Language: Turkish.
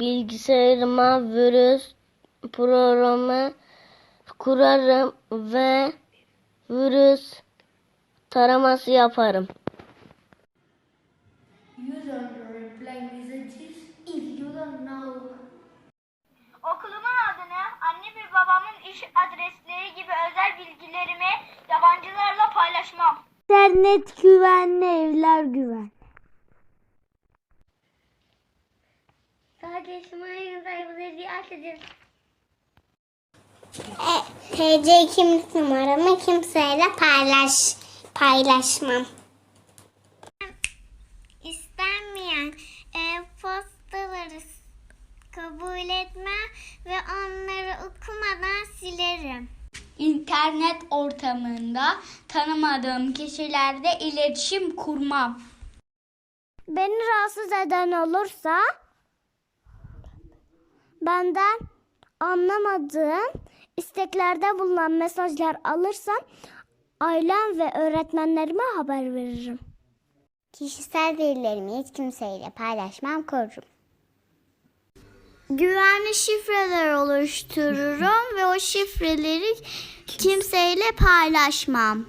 bilgisayarıma virüs programı kurarım ve virüs taraması yaparım. Okulumun adını, anne ve babamın iş adresleri gibi özel bilgilerimi yabancılarla paylaşmam. İnternet güvenli, evler güvenli. Sayfaları açacağız. TC kimlik numaramı kimseyle paylaş paylaşmam. İstenmeyen e-postaları kabul etme ve onları okumadan silerim. İnternet ortamında tanımadığım kişilerle iletişim kurmam. Beni rahatsız eden olursa benden anlamadığım isteklerde bulunan mesajlar alırsam ailem ve öğretmenlerime haber veririm. Kişisel verilerimi hiç kimseyle paylaşmam, korurum. Güvenli şifreler oluştururum ve o şifreleri kimseyle paylaşmam.